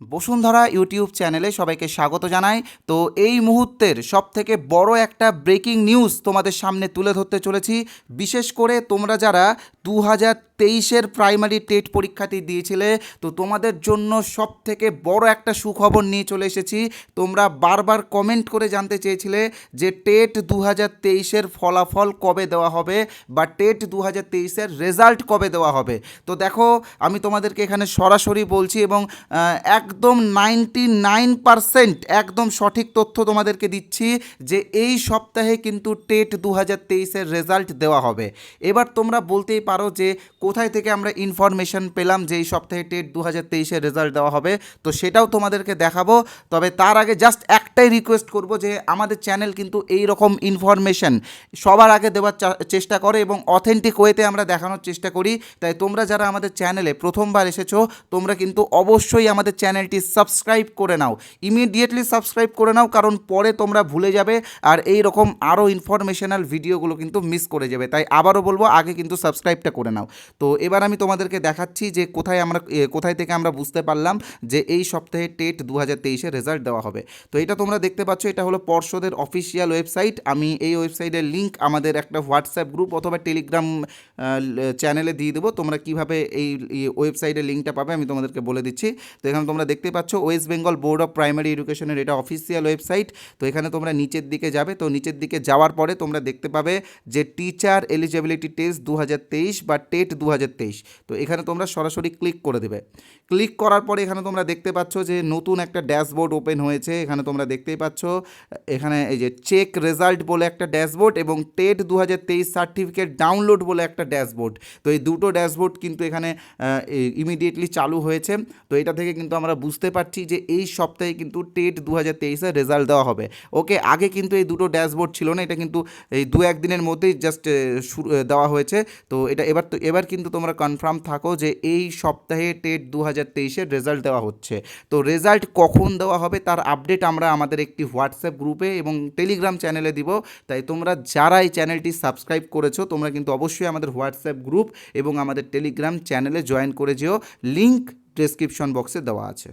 Bashundhara YouTube চ্যানেলে সবাইকে স্বাগত জানাই। তো এই মুহূর্তের সব থেকে বড় একটা ব্রেকিং নিউজ তোমাদের সামনে তুলে ধরতে চলেছি। বিশেষ করে তোমরা যারা দু হাজার তেইশের প্রাইমারি টেট পরীক্ষাটি দিয়েছিলে। তো তোমাদের জন্য সব থেকে বড় একটা সুখবর নিয়ে চলে এসেছি। তোমরা বারবার কমেন্ট করে জানতে চেয়েছিলে যে টেট দু হাজার তেইশের ফলাফল কবে দেওয়া হবে বা টেট দু হাজার তেইশের রেজাল্ট কবে দেওয়া হবে। তো দেখো, আমি তোমাদেরকে এখানে সরাসরি বলছি এবং একদম নাইনটি নাইন পারসেন্ট একদম সঠিক তথ্য তোমাদেরকে দিচ্ছি যে এই সপ্তাহে কিন্তু টেট দু হাজার তেইশের রেজাল্ট দেওয়া হবে। এবার তোমরা বলতেই পারো যে কোথায় থেকে আমরা ইনফরমেশন পেলাম যে এই সপ্তাহে টেট দু হাজার তেইশের রেজাল্ট দেওয়া হবে? তো সেটাও তোমাদেরকে দেখাবো। তবে তার আগে জাস্ট একটাই রিকোয়েস্ট করব যে আমাদের চ্যানেল কিন্তু এই রকম ইনফরমেশন সবার আগে দেওয়ার চেষ্টা করে এবং অথেন্টিক ওয়েতে আমরা দেখানোর চেষ্টা করি। তাই তোমরা যারা আমাদের চ্যানেলে প্রথমবার এসেছ, তোমরা কিন্তু অবশ্যই আমাদের চ্যানেলটি সাবস্ক্রাইব করে নাও। ইমিডিয়েটলি সাবস্ক্রাইব করে নাও, কারণ পরে তোমরা ভুলে যাবে আর এই রকম আরও ইনফরমেশনাল ভিডিওগুলো কিন্তু মিস করে যাবে। তাই আবারও বলব, আগে কিন্তু সাবস্ক্রাইবটা করে নাও। তো এবার আমি তোমাদেরকে দেখাচ্ছি যে কোথায় আমরা কোথায় থেকে আমরা বুঝতে পারলাম যে এই সপ্তাহে টেট দু হাজার তেইশের রেজাল্ট দেওয়া হবে। তো এটা তোমরা দেখতে পাচ্ছ, এটা হলো পর্ষদের অফিসিয়াল ওয়েবসাইট। আমি এই ওয়েবসাইটের লিঙ্ক আমাদের একটা হোয়াটসঅ্যাপ গ্রুপ অথবা টেলিগ্রাম চ্যানেলে দিয়ে দেবো। তোমরা কীভাবে এই ওয়েবসাইটের লিঙ্কটা পাবে আমি তোমাদেরকে বলে দিচ্ছি। তো এখানে তোমরা দেখতে পাচ্ছ, West Bengal board of primary এডুকেশনের এটা অফিসিয়াল ওয়েবসাইট। তো এখানে তোমরা নিচের দিকে যাবে, তো নিচের দিকে যাওয়ার পরে তোমরা দেখতে পাবে যে টিচার এলিজিবিলিটি টেস্ট দু হাজার তেইশ বা টেট দু তো এখানে তোমরা সরাসরি ক্লিক করে দেবে। ক্লিক করার পরে এখানে তোমরা দেখতে পাচ্ছ যে নতুন একটা ড্যাশবোর্ড ওপেন হয়েছে। এখানে তোমরা দেখতেই পাচ্ছ, এখানে এই যে চেক রেজাল্ট বলে একটা ড্যাশবোর্ড এবং টেট দু হাজার তেইশ সার্টিফিকেট ডাউনলোড বলে একটা ড্যাশবোর্ড তো এই দুটো ড্যাশবোর্ড কিন্তু এখানে ইমিডিয়েটলি চালু হয়েছে। তো এটা থেকে কিন্তু আমরা বুঝতে পারছি যে এই সপ্তাহে কিন্তু টেট দু হাজার রেজাল্ট দেওয়া হবে। ওকে, আগে কিন্তু এই দুটো ড্যাশবোর্ড ছিল না। এটা কিন্তু এই দু একদিনের মধ্যেই জাস্ট দেওয়া হয়েছে। তো এটা এবার তো, এবার কিন্তু তোমরা কনফার্ম থাকো যে এই সপ্তাহে টেট দু হাজার তেইশের রেজাল্ট দেওয়া হচ্ছে। তো রেজাল্ট কখন দেওয়া হবে তার আপডেট আমরা আমাদের একটি হোয়াটসঅ্যাপ গ্রুপে এবং টেলিগ্রাম চ্যানেলে দিব। তাই তোমরা যারা এই চ্যানেলটি সাবস্ক্রাইব করেছ, তোমরা কিন্তু অবশ্যই আমাদের হোয়াটসঅ্যাপ গ্রুপ এবং আমাদের টেলিগ্রাম চ্যানেলে জয়েন করে যেও। লিঙ্ক ডেসক্রিপশন বক্সে দেওয়া আছে।